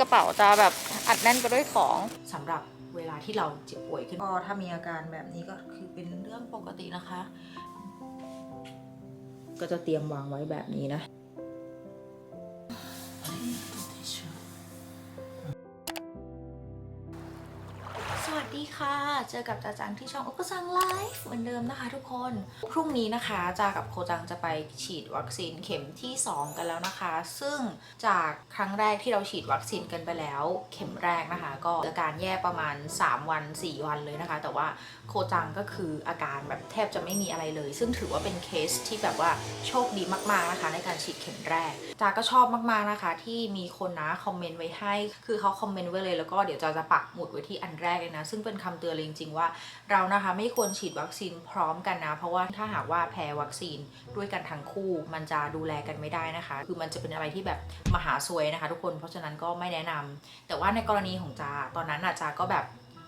กระเป๋าจะแบบอัดแน่นไปด้วยของ สำหรับเวลาที่เราเจ็บป่วยขึ้น ก็ถ้ามีอาการแบบนี้ก็คือเป็นเรื่องปกตินะคะ ก็จะเตรียมวางไว้แบบนี้นะ ค่ะ เจอกับจาจังที่ช่องโอกุซังไลฟ์เหมือนเดิมนะคะทุกคน พรุ่งนี้นะคะจากับโคจังจะไปฉีดวัคซีนเข็มที่ 2 กันแล้วนะคะ ซึ่งจากครั้งแรกที่เราฉีดวัคซีนกันไปแล้ว เข็มแรกนะคะ ก็อาการแย่ประมาณ 3 วัน 4 วันเลยนะคะ แต่ว่าโคจังก็คืออาการแบบแทบจะไม่มีอะไรเลย ซึ่งถือว่าเป็นเคสที่แบบว่าโชคดีมากๆนะคะ ในการฉีดเข็มแรกจาก็ชอบมากๆนะคะ ที่มีคนนะคอมเมนต์ไว้ให้ คือเขาคอมเมนต์ไว้เลยแล้วก็เดี๋ยวจาจะปักหมุดไว้ที่อันแรกเลยนะซึ่งเป็นคำเตือนเลยจริงๆว่า เรานะคะไม่ควรฉีดวัคซีนพร้อมกันนะ เพราะว่าถ้าหากว่าแพ้วัคซีนด้วยกันทั้งคู่ มันจะดูแลกันไม่ได้นะคะ คือมันจะเป็นอะไรที่แบบมหาซวยนะคะ ทุกคนเพราะฉะนั้นก็ไม่แนะนำแต่ว่าในกรณีของจาตอนนั้นอะจาก็แบบ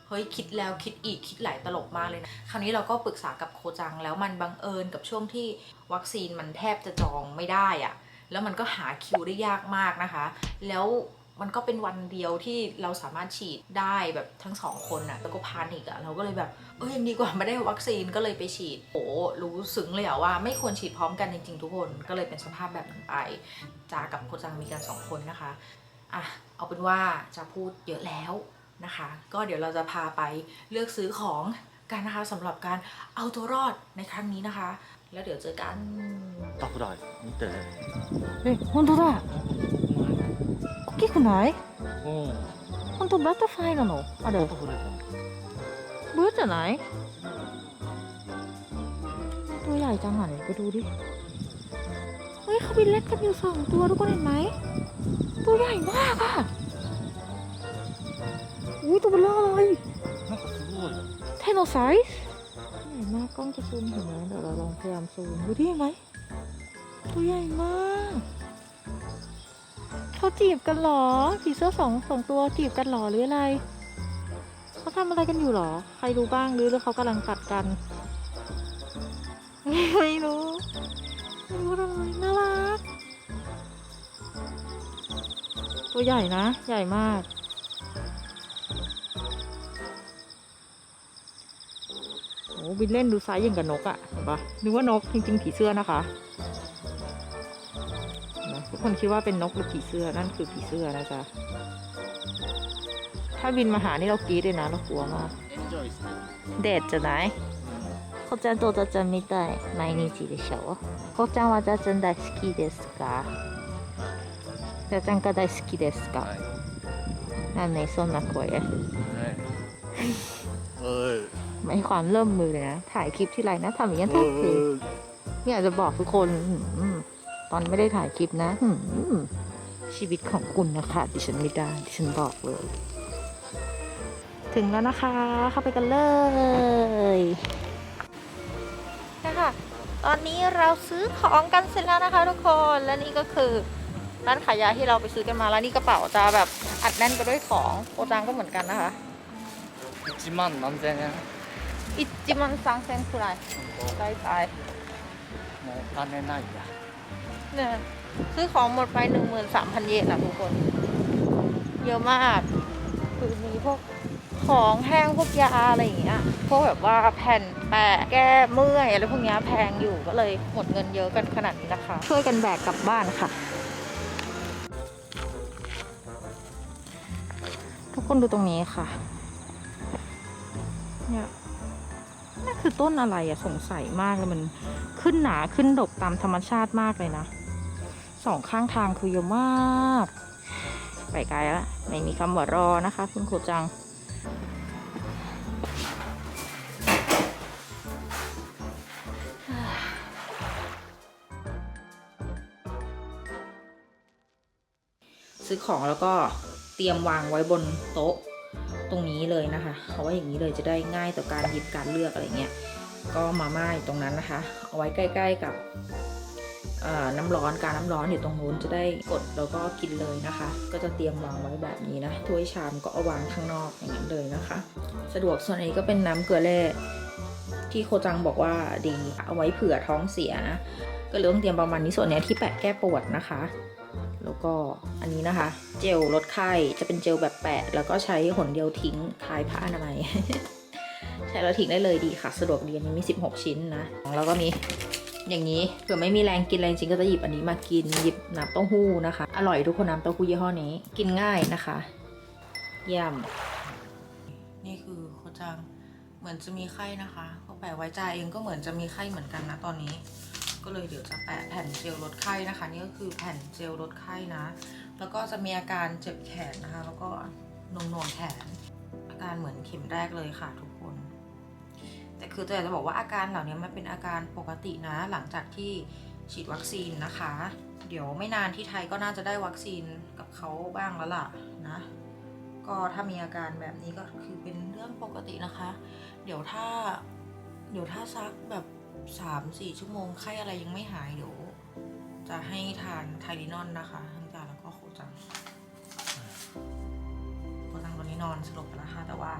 เฮ้ยคิดแล้วคิดอีกคิดหลายตลบมากเลยนะ คราวนี้เราก็ปรึกษากับโคจังแล้วมันบังเอิญกับช่วงที่วัคซีนมันแทบจะจองไม่ได้อะแล้วมันก็หาคิวได้ยากมากนะคะ แล้ว มันก็เป็นวันเดียวที่เราสามารถฉีดได้แบบทั้งสองคนอะแล้วก็พานิกอะเราก็เลยแบบเออยังดีกว่าไม่ได้วัคซีนก็เลยไปฉีดโอ้รู้ซึ้งเลยอะว่าไม่ควรฉีดพร้อมกันจริงๆทุกคนก็เลยเป็นสภาพแบบนั้นไปจากับโคจังมีกันสองคนนะคะอ่ะเอาเป็นว่าจะพูดเยอะแล้วนะคะ ก็เดี๋ยวเราจะพาไปเลือกซื้อของกันนะคะสำหรับการเอาตัวรอดในครั้งนี้นะคะ แล้วเดี๋ยวเจอกัน あほら見てえ本当だ大 きくないうん本当バタフライなのあれバタフライだเบื่อจะไหน ตัวใหญ่จังอ่ะเนี่ยไปดูดิ เฮ้ยเขาบินเล็กกันอยู่สองตัวทุกคนเห็นไหม ตัวใหญ่มากอ่ะอุ้ยตัวเบลอเลย なんかすごい เทโนไซส์ใหญ่มากกล้องจะซูมเห็นไหมเดี๋ยวเราลองพยายามซูมดูดิเห็นไหม ตัวใหญ่มาก เขาจีบกันเหรอผีเสื้อสองสองตัวจีบกันเหรอหรืออะไรเขาทำอะไรกันอยู่เหรอ ใครรู้บ้างหรือหรือเขากำลังกัดกันไม่รู้ไม่รู้เลยน่ารัก ตัวใหญ่นะ ใหญ่มากโอ้บินเล่นดูไซส์อย่งกับนกอะเห็นปะนึกว่านกจริงๆผีเสื้อนะคะ คนคิดว่าเป็นนกหรือผีเสื้อนั่นคือผีเสื้อนะจ๊ะ ถ้าบินมาหานี่เรากรี๊ดเลยนะ เรากลัวมาก エンジョイしてる เดทจะไหนこちゃんとおちゃんみたい毎日でしょこちゃんはじゃちゃん大好きですかじゃちゃんが大好きですかはいなんでそんな声はいおい ไม่ให้ความเริ่มมือเลยนะ ถ่ายคลิปที่ไรนะทำอย่างนี้ทุกที おい ไม่อยากจะบอกทุกคนอืม ตอนไม่ได้ถ่ายคลิปนะอืมชีวิตของคุณนะคะดิฉันไม่ได้ดิฉันบอกเลย ถึงแล้วนะคะ เข้าไปกันเลยนะคะตอนนี้เราซื้อของกันเสร็จแล้วนะคะ ทุกคนและนี่ก็คือร้านขายยาที่เราไปซื้อกันมาแล้วนี่กระเป๋าจะแบบอัดแน่นไปด้วยของโอจังก็เหมือนกันนะคะ 1万何千円อิจิมันซังเซนคุไรได้ไป もうお金ないや เนี่ยซื้อของหมดไปหนึ่งหมื่นสามพันเยนนะทุกคน เยอะมากคือมีพวกของแห้งพวกยาอะไรอย่างเงี้ย พวกแบบว่าแผ่นแปะแก้เมื่อยอะไรพวกเนี้ยแพงอยู่ก็เลยหมดเงินเยอะกันขนาดนี้นะคะ ช่วยกันแบกกลับบ้านค่ะ ทุกคนดูตรงนี้ค่ะ เนี่ยนั่นคือต้นอะไรอะสงสัยมากเลยมันขึ้นหนาขึ้นดกตามธรรมชาติมากเลยนะ สองข้างทางคือเยอะมาก ไปไกลแล้วไม่มีคำว่ารอนะคะ คุณโคจังซื้อของแล้วก็เตรียมวางไว้บนโต๊ะตรงนี้เลยนะคะเอาไว้อย่างนี้เลยจะได้ง่ายต่อการหยิบการเลือกอะไรเงี้ย ก็มาม่าอยู่ตรงนั้นนะคะ เอาไว้ใกล้ ๆ กับ น้ำร้อนการน้ำร้อนอยู่ตรงนู้นจะได้กดแล้วก็กินเลยนะคะ ก็จะเตรียมวางไว้แบบนี้นะถ้วยชามก็เอาวางข้างนอกอย่างนั้นเลยนะคะ สะดวกส่วนอันนี้ก็เป็นน้ำเกลือแร่ที่โคจังบอกว่าดีเอาไว้เผื่อท้องเสียนะก็เลยต้องเตรียมประมาณนี้ส่วนนี้ที่แปะแก้ปวดนะคะ แล้วก็อันนี้นะคะ เจลลดไข้จะเป็นเจลแบบแปะ แล้วก็ใช้หนเดียวทิ้งคลายผ้าอนามัยใช้แล้วทิ้งได้เลยดีค่ะ สะดวกดีอันนี้มี 16 ชิ้นนะแล้วก็มี อย่างนี้เผื่อไม่มีแรงกินแรจริงก็จะหยิบอันนี้มากินหยิบน้ำเต้าหู้นะคะ อร่อยทุกคนน้ำเต้าหู้ยี่ห้อนี้ กินง่ายนะคะเยี่ยมนี่คือโคจังเหมือนจะมีไข้นะคะพอแปะไว้ใจเองก็เหมือนจะมีไข้เหมือนกันนะตอนนี้ ก็เลยเดี๋ยวจะแปะแผ่นเจลลดไข้นะคะ นี่ก็คือแผ่นเจลลดไข้นะ แล้วก็จะมีอาการเจ็บแขนนะคะ แล้วก็หนวงหนวงแขน อาการเหมือนเข็มแรกเลยค่ะทุก แต่คือแต่จะบอกว่าอาการเหล่านี้มันเป็นอาการปกตินะ หลังจากที่ฉีดวัคซีนนะคะ เดี๋ยวไม่นานที่ไทยก็น่าจะได้วัคซีนกับเขาบ้างแล้วล่ะนะ ก็ถ้ามีอาการแบบนี้ก็คือเป็นเรื่องปกตินะคะ เดี๋ยวถ้าเดี๋ยวถ้าซักแบบสามสี่ชั่วโมงไข้อะไรยังไม่หายเดี๋ยวจะให้ทานไทลินอนนะคะทั้งจานแล้วก็โคจังโคจังตอนนี้นอนสลบไปแล้วค่ะแต่ว่า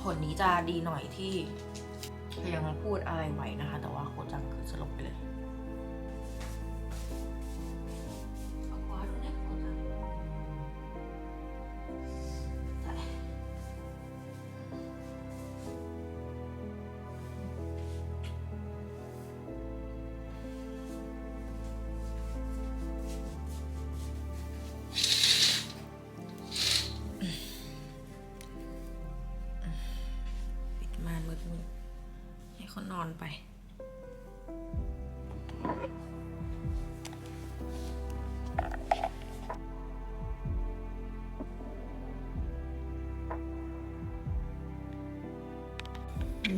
ผลนี้จะดีหน่อยที่ ยังพูดอะไรไหวนะคะ แต่ว่าโคจังคือสลบไปเลย อนไป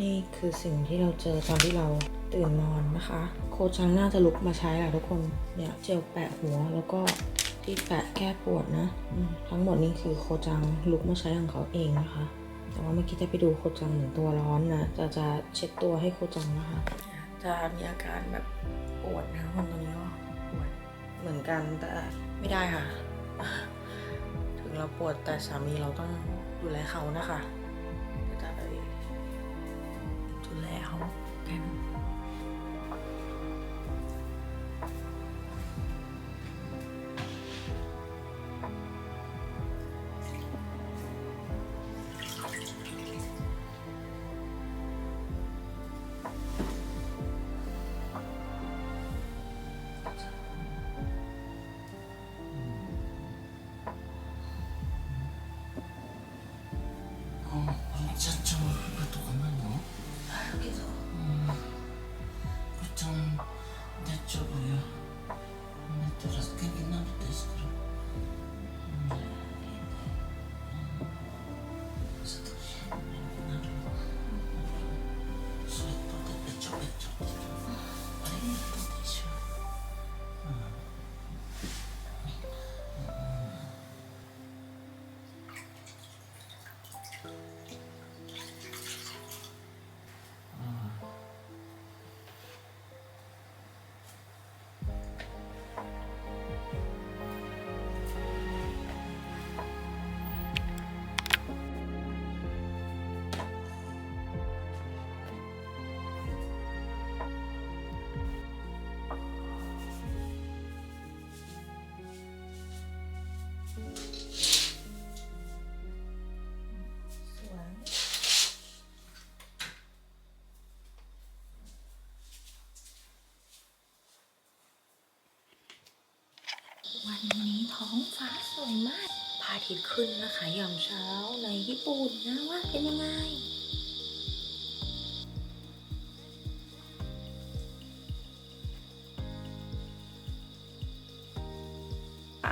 นี่คือสิ่งที่เราเจอตอนที่เราตื่นนอนนะคะ โคชังน่าจะลุกมาใช้แหละทุกคน เนี่ยเจลแปะหัวแล้วก็ที่แปะแก้ปวดนะ ทั้งหมดนี้คือโคจังลุกมาใช้ของเขาเองนะคะ แต่ว่าเมื่อกี้จะไปดูโคจังเหมือนตัวร้อนนะจะจะเช็ดตัวให้โคจังนะคะ จะมีอาการแบบปวดนะคนตรงนี้ก็ปวดเหมือนกันแต่ไม่ได้ค่ะ ถึงเราปวดแต่สามีเราต้องดูแลเขานะคะ วันนี้ท้องฟ้าสวยมากพระอาทิตย์ขึ้นนะคะยามเช้าในญี่ปุ่นนะว่าเป็นยังไง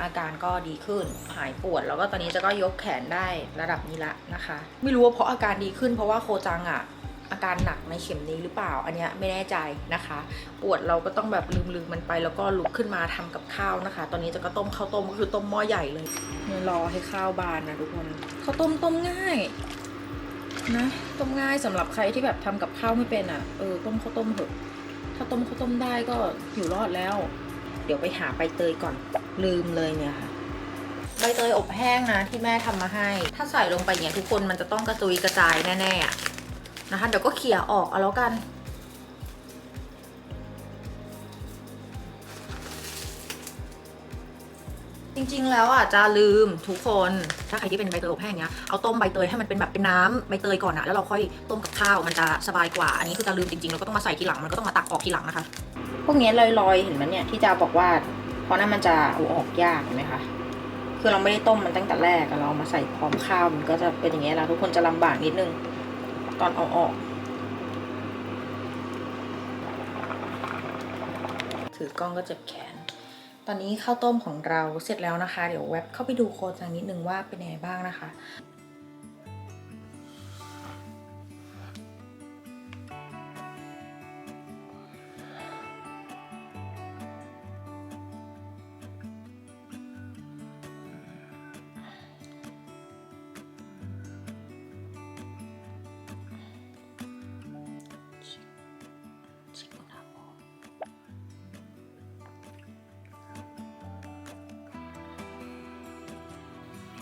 อาการก็ดีขึ้นหายปวดแล้วก็ตอนนี้จะก็ยกแขนได้ระดับนี้ละนะคะ ไม่รู้ว่าเพราะอาการดีขึ้นเพราะว่าโคจังอะ อาการหนักในเข็มนี้หรือเปล่า อันนี้ไม่แน่ใจนะคะ ปวดเราก็ต้องแบบลืมๆมันไป แล้วก็ลุกขึ้นมาทำกับข้าวนะคะ ตอนนี้จะก็ต้มข้าวต้มก็คือต้มหม้อใหญ่เลยเนี่ยรอให้ข้าวบานนะทุกคนข้าวต้มต้มง่ายนะต้มง่ายสำหรับใครที่แบบทำกับข้าวไม่เป็นอะเออต้มข้าวต้มเถอะถ้าต้มข้าวต้มได้ก็อยู่รอดแล้ว เดี๋ยวไปหาใบเตยก่อนลืมเลยเนี่ยค่ะใบเตยอบแห้งนะที่แม่ทำมาให้ ถ้าใส่ลงไปเนี่ยทุกคนมันจะต้องกระจุยกระจายแน่ๆอะ นะคะ เดี๋ยวก็เขี่ยออกเอาแล้วกัน จริงๆ แล้วอะจะลืมทุกคน ถ้าใครที่เป็นใบเตยอบแห้งเนี้ย เอาต้มใบเตยให้มันเป็นแบบเป็นน้ำใบเตยก่อนอะแล้วเราค่อยต้มกับข้าวมันจะสบายกว่า อันนี้คือจะลืมจริงๆ เราก็ต้องมาใส่ทีหลัง มันก็ต้องมาตักออกทีหลังนะคะ พวกนี้ลอยๆ เห็นไหมเนี่ยที่จะบอกว่า เพราะนั้นมันจะเอาออกยากเห็นไหมคะคือเราไม่ได้ต้มมันตั้งแต่แรกอะเราเอามาใส่พร้อมข้าวมันก็จะเป็นอย่างเงี้ยแล้วทุกคนจะลำบากนิดนึง ตอนเอาออก ถือกล้องก็เจ็บแขน ตอนนี้ข้าวต้มของเราเสร็จแล้วนะคะ เดี๋ยวแวบเข้าไปดูโคจังนิดนึงว่าเป็นยังไงบ้างนะคะ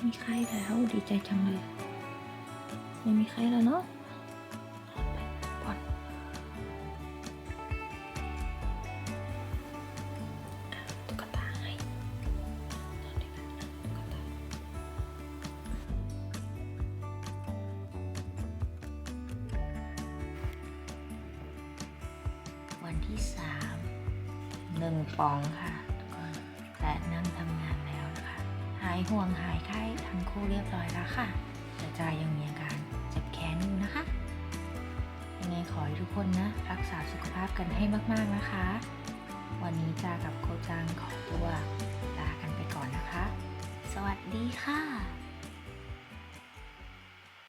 ม่มีไข้แล้วดีใจจังเลย ไม่มีไข้แล้วเนาะผ่อนตุ๊กตาให้วันที่สามหนึ่งปองค่ะายห่วงหายไข้ทั้งคู่เรียบร้อยแล้วค่ะ แต่จายังมีอาการเจ็บแขนอยู่นะคะ ยังไงขอให้ทุกคนนะ รักษาสุขภาพกันให้มากๆนะคะ วันนี้จากับโคจังขอตัวลากันไปก่อนนะคะ สวัสดีค่ะ